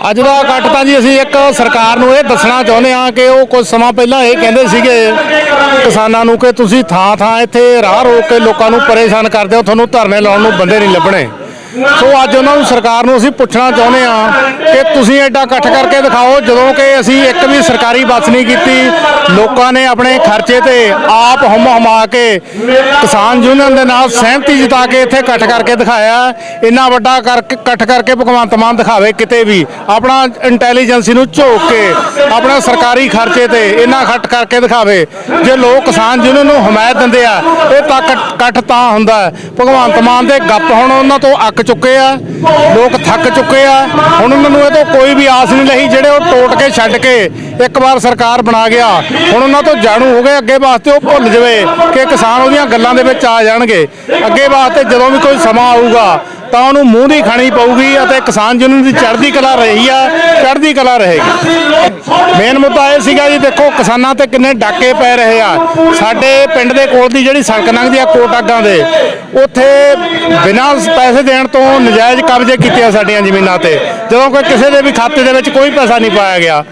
ਅੱਜ ਦਾ ਇਕੱਠ ਤਾਂ ਜੀ ਅਸੀਂ ਇੱਕ ਸਰਕਾਰ ਨੂੰ ਇਹ ਦੱਸਣਾ ਚਾਹੁੰਦੇ ਹਾਂ ਕਿ ਉਹ ਕੁਝ ਸਮਾਂ ਪਹਿਲਾਂ ਇਹ ਕਹਿੰਦੇ ਸੀਗੇ ਕਿਸਾਨਾਂ ਨੂੰ ਕਿ ਤੁਸੀਂ ਥਾਂ ਥਾਂ ਇੱਥੇ ਰਾਹ ਰੋਕ ਕੇ ਲੋਕਾਂ ਨੂੰ ਪਰੇਸ਼ਾਨ ਕਰਦੇ ਹੋ, ਤੁਹਾਨੂੰ ਧਰਨੇ ਲਾਉਣ ਨੂੰ ਬੰਦੇ ਨਹੀਂ ਲੱਭਣੇ। ਸੋ ਅੱਜ ਉਹਨਾਂ ਨੂੰ ਸਰਕਾਰ ਨੂੰ ਅਸੀਂ ਪੁੱਛਣਾ ਚਾਹੁੰਦੇ ਹਾਂ ਕਿ ਤੁਸੀਂ ਐਡਾ ਇਕੱਠ ਕਰਕੇ ਦਿਖਾਓ, ਜਦੋਂ ਕਿ ਅਸੀਂ ਇੱਕ ਵੀ ਸਰਕਾਰੀ ਬੱਸ ਨਹੀਂ ਕੀਤੀ, ਲੋਕਾਂ ਨੇ ਆਪਣੇ ਖਰਚੇ ਤੇ ਆਪ ਹਮ ਹਮਾ ਕੇ ਕਿਸਾਨ ਯੂਨੀਅਨ ਦੇ ਨਾਲ ਸਹਿਮਤੀ ਜਤਾ ਕੇ ਇੱਥੇ ਇਕੱਠ ਕਰਕੇ ਦਿਖਾਇਆ। ਇੰਨਾ ਵੱਡਾ ਕਰਕੇ ਇਕੱਠ ਕਰਕੇ ਭਗਵੰਤ ਮਾਨ ਦਿਖਾਵੇ ਕਿਤੇ ਵੀ। ਆਪਣਾ ਇੰਟੈਲੀਜੈਂਸੀ ਨੂੰ ਝੋਕ ਕੇ, ਆਪਣਾ ਸਰਕਾਰੀ ਖਰਚੇ ਤੇ ਇੰਨਾ ਖੱਟ ਕਰਕੇ ਦਿਖਾਵੇ। ਜੇ ਲੋਕ ਕਿਸਾਨ ਯੂਨੀਅਨ ਨੂੰ ਹਮਾਇਤ ਦਿੰਦੇ ਆ, ਇਹ ਤਾਂ ਇਕੱਠ- ਇਕੱਠ ਤਾਂ ਹੁੰਦਾ। ਭਗਵੰਤ ਮਾਨ ਦੇ ਗੱਪ ਹੁਣ ਉਹਨਾਂ ਤੋਂ ਅੱਕ ਚੁੱਕੇ ਆ, ਲੋਕ ਥੱਕ ਚੁੱਕੇ ਆ। ਹੁਣ ਉਹਨਾਂ ਨੂੰ ਇਹ ਤੋਂ ਕੋਈ ਵੀ ਆਸ ਨਹੀਂ ਰਹੀ, ਜਿਹੜੇ ਉਹ ਟੋਟ ਕੇ ਛੱਡ ਕੇ ਇੱਕ ਵਾਰ ਸਰਕਾਰ ਬਣਾ ਗਿਆ। ਹੁਣ ਉਹਨਾਂ ਤੋਂ ਜਾਣੂ ਹੋ ਗਏ, ਅੱਗੇ ਵਾਸਤੇ ਉਹ ਭੁੱਲ ਜਵੇ ਕਿ ਕਿਸਾਨ ਉਹਦੀਆਂ ਗੱਲਾਂ ਦੇ ਵਿੱਚ ਆ ਜਾਣਗੇ। ਅੱਗੇ ਵਾਸਤੇ ਜਦੋਂ ਵੀ ਕੋਈ ਸਮਾਂ ਆਊਗਾ, ਤਾਂ ਉਹਨੂੰ ਮੂੰਹ ਦੀ ਖਾਣੀ ਪਊਗੀ ਅਤੇ ਕਿਸਾਨ ਯੂਨੀਅਨ ਦੀ ਚੜ੍ਹਦੀ ਕਲਾ ਰਹੀ ਆ, ਚੜ੍ਹਦੀ ਕਲਾ ਰਹੇਗੀ। ਮੇਨ ਮੁੱਦਾ ਇਹ ਸੀਗਾ ਜੀ, ਦੇਖੋ ਕਿਸਾਨਾਂ ਤੇ ਕਿੰਨੇ ਡਾਕੇ ਪੈ ਰਹੇ ਆ। ਸਾਡੇ ਪਿੰਡ ਦੇ ਕੋਲ ਦੀ ਜਿਹੜੀ ਸੜਕ ਲੰਘਦੀ ਆ ਕੋਟਾਗਾਂ ਦੇ ਉੱਥੇ ਬਿਨਾਂ ਪੈਸੇ ਦੇਣ ਤੋਂ ਨਜਾਇਜ਼ ਕਬਜ਼ੇ ਕੀਤੇ ਆ ਸਾਡੀਆਂ ਜ਼ਮੀਨਾਂ ਤੇ। ਜਦੋਂ ਕੋਈ ਕਿਸੇ ਦੇ ਵੀ ਖਾਤੇ ਦੇ ਵਿੱਚ ਕੋਈ ਪੈਸਾ ਨਹੀਂ ਪਾਇਆ ਗਿਆ,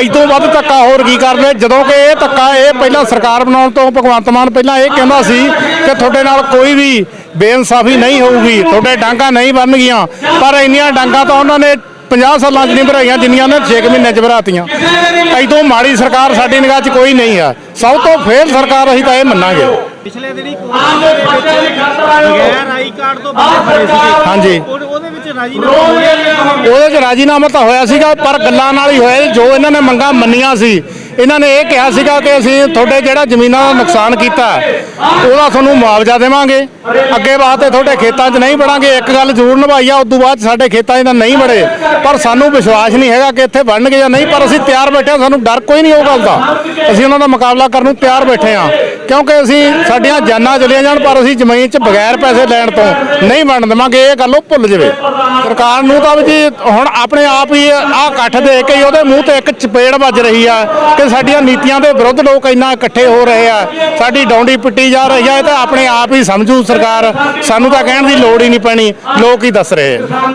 ਇਦੋਂ ਵੱਧ ਧੱਕਾ ਹੋਰ ਕੀ ਕਰਦੇ ਜਦੋਂ ਕਿ ਇਹ ਧੱਕਾ ਇਹ ਪਹਿਲਾਂ ਸਰਕਾਰ ਬਣਾਉਣ ਤੋਂ ਭਗਵੰਤ ਮਾਨ ਪਹਿਲਾਂ ਇਹ ਕਹਿੰਦਾ ਸੀ ਕਿ ਤੁਹਾਡੇ ਨਾਲ ਕੋਈ ਵੀ ਬੇਇਨਸਾਫੀ ਨਹੀਂ ਹੋਊਗੀ, ਤੁਹਾਡੇ ਡਾਂਗਾ ਨਹੀਂ ਬਣਨਗੀਆਂ। ਪਰ ਇੰਨੀਆਂ ਡਾਂਗਾ ਤਾਂ ਉਹਨਾਂ ਨੇ 50 ਸਾਲਾਂ 'ਚ ਨਹੀਂ ਭਰਾਈਆਂ ਜਿੰਨੀਆਂ ਨੇ 6 ਮਹੀਨੇ 'ਚ ਭਰਾਤੀਆਂ। ਐਦੋਂ ਮਾੜੀ ਸਰਕਾਰ ਸਾਡੀ ਨਿਗਾਹ 'ਚ ਕੋਈ ਨਹੀਂ ਆ। ਸਭ ਤੋਂ ਫੇਲ ਸਰਕਾਰ ਅਸੀਂ ਤਾਂ ਇਹ ਮੰਨਾਂਗੇ। ਪਿਛਲੇ ਦਿਨੀ ਵਿੱਚ ਬਗੈਰ ਆਈ ਕਾਰਡ ਤੋਂ ਬਾਹਰ ਹਾਂਜੀ। ਉਹ- ਉਹਦੇ ਵਿੱਚ ਰਾਜੀਨਾਮਾ ਉਹਦੇ 'ਚ ਰਾਜੀਨਾਮਾ ਤਾਂ ਹੋਇਆ ਸੀਗਾ ਪਰ ਗੱਲਾਂ ਨਾਲ ਹੀ ਹੋਇਆ। ਜੋ ਇਹਨਾਂ ਨੇ ਮੰਗਾਂ ਮੰਨੀਆਂ ਸੀ ਇਹਨਾਂ ਨੇ ਇਹ ਕਿਹਾ ਸੀਗਾ ਕਿ ਅਸੀਂ ਤੁਹਾਡੇ ਜਿਹੜਾ ਜ਼ਮੀਨਾਂ ਦਾ ਨੁਕਸਾਨ ਕੀਤਾ, ਉਹਦਾ ਤੁਹਾਨੂੰ ਮੁਆਵਜ਼ਾ ਦੇਵਾਂਗੇ। ਅੱਗੇ ਵਾਸਤੇ ਤੁਹਾਡੇ ਖੇਤਾਂ 'ਚ ਨਹੀਂ ਵੜਾਂਗੇ। ਇੱਕ ਗੱਲ ਜ਼ਰੂਰ ਨਿਭਾਈ ਆ ਉਦੋਂ ਬਾਅਦ 'ਚ ਸਾਡੇ ਖੇਤਾਂ 'ਚ ਤਾਂ ਨਹੀਂ ਵੜੇ। ਪਰ ਸਾਨੂੰ ਵਿਸ਼ਵਾਸ ਨਹੀਂ ਹੈਗਾ ਕਿ ਇੱਥੇ ਵੜਨਗੇ ਜਾਂ ਨਹੀਂ, ਪਰ ਅਸੀਂ ਤਿਆਰ ਬੈਠੇ ਹਾਂ, ਸਾਨੂੰ ਡਰ ਕੋਈ ਨਹੀਂ ਉਹ ਗੱਲ ਦਾ। ਅਸੀਂ ਉਹਨਾਂ ਦਾ ਮੁਕਾਬਲਾ ਕਰਨ ਨੂੰ ਤਿਆਰ ਬੈਠੇ ਹਾਂ। ਕਿਉਂਕਿ ਅਸੀਂ ਸਾਡੀਆਂ ਜਾਨਾਂ ਚਲੀਆਂ ਜਾਣ, ਪਰ ਅਸੀਂ ਜ਼ਮੀਨ 'ਚ ਬਗੈਰ ਪੈਸੇ ਲੈਣ ਤੋਂ ਨਹੀਂ ਵੰਡ ਦੇਵਾਂਗੇ, ਇਹ ਗੱਲ ਉਹ ਭੁੱਲ ਜਾਵੇ। ਸਰਕਾਰ ਨੂੰ ਤਾਂ ਵੀ ਜੀ ਹੁਣ ਆਪਣੇ ਆਪ ਹੀ ਆਹ ਇਕੱਠ ਦੇ ਕੇ ਹੀ ਉਹਦੇ ਮੂੰਹ ਤੇ ਇੱਕ ਚਪੇੜ ਵੱਜ ਰਹੀ ਆ ਕਿ ਸਾਡੀਆਂ ਨੀਤੀਆਂ ਦੇ ਵਿਰੁੱਧ ਲੋਕ ਇੰਨਾ ਇਕੱਠੇ ਹੋ ਰਹੇ ਆ। ਸਾਡੀ ਡੌਂਡੀ ਪਿੱਟੀ ਜਾ ਰਹੀ ਆ, ਇਹ ਤਾਂ ਆਪਣੇ ਆਪ ਹੀ ਸਮਝੂ ਸਰਕਾਰ। ਸਾਨੂੰ ਤਾਂ ਕਹਿਣ ਦੀ ਲੋੜ ਹੀ ਨਹੀਂ ਪੈਣੀ, ਲੋਕ ਹੀ ਦੱਸ ਰਹੇ ਆ।